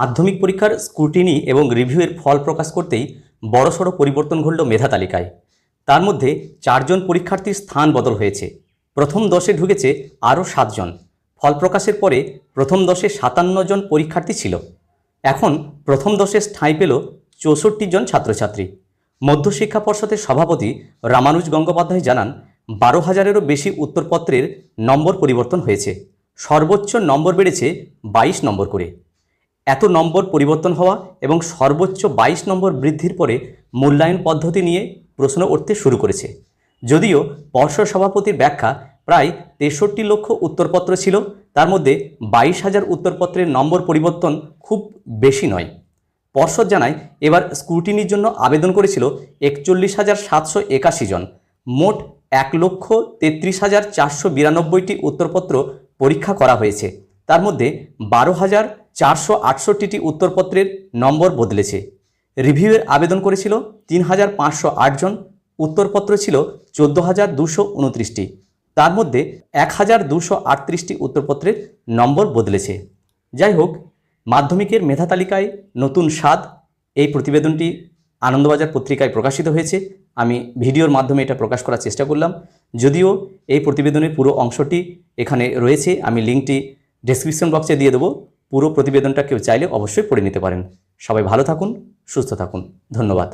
মাধ্যমিক পরীক্ষার স্ক্রুটিনি এবং রিভিউয়ের ফল প্রকাশ করতেই বড়সড় পরিবর্তন ঘটল মেধা তালিকায়। তার মধ্যে চারজন পরীক্ষার্থীর স্থান বদল হয়েছে। প্রথম দশে ঢুকেছে আরও সাতজন। ফল প্রকাশের পরে প্রথম দশে সাতান্ন জন পরীক্ষার্থী ছিল। এখন প্রথম দশে ঠাঁই পেল চৌষট্টি জন ছাত্রছাত্রী। মধ্যশিক্ষা পর্ষদের সভাপতি রামানুজ গঙ্গোপাধ্যায় জানান, বারো হাজারেরও বেশি উত্তরপত্রের নম্বর পরিবর্তন হয়েছে। সর্বোচ্চ নম্বর বেড়েছে বাইশ নম্বর করে। এত নম্বর পরিবর্তন হওয়া এবং সর্বোচ্চ বাইশ নম্বর বৃদ্ধির পরে মূল্যায়ন পদ্ধতি নিয়ে প্রশ্ন উঠতে শুরু করেছে। যদিও পর্ষদ সভাপতির ব্যাখ্যা প্রায় তেষট্টি লক্ষ উত্তরপত্র ছিল, তার মধ্যে বাইশ হাজার উত্তরপত্রের নম্বর পরিবর্তন খুব বেশি নয়। পর্ষদ জানায়, এবার স্ক্রুটিনির জন্য আবেদন করেছিল একচল্লিশ হাজার সাতশো একাশি জন। মোট এক লক্ষ তেত্রিশ হাজার চারশো বিরানব্বইটি উত্তরপত্র পরীক্ষা করা হয়েছে। তার মধ্যে বারো হাজার চারশো আটষট্টিটি উত্তরপত্রের নম্বর বদলেছে। রিভিউয়ের আবেদন করেছিল তিন হাজার পাঁচশো আটজন উত্তরপত্র ছিল চোদ্দ হাজার দুশো উনত্রিশটি। তার মধ্যে এক হাজার দুশো আটত্রিশটি উত্তরপত্রের নম্বর বদলেছে। যাই হোক, মাধ্যমিকের মেধা তালিকায় নতুন স্বাদ এই প্রতিবেদনটি আনন্দবাজার পত্রিকায় প্রকাশিত হয়েছে। আমি ভিডিওর মাধ্যমে এটা প্রকাশ করার চেষ্টা করলাম। যদিও এই প্রতিবেদনের পুরো অংশটি এখানে রয়েছে, আমি লিঙ্কটি ডেসক্রিপশন বক্সে দিয়ে দেবো। পুরো প্রতিবেদনটা কেউ চাইলে অবশ্যই পড়ে নিতে পারেন। সবাই ভালো থাকুন সুস্থ থাকুন। ধন্যবাদ।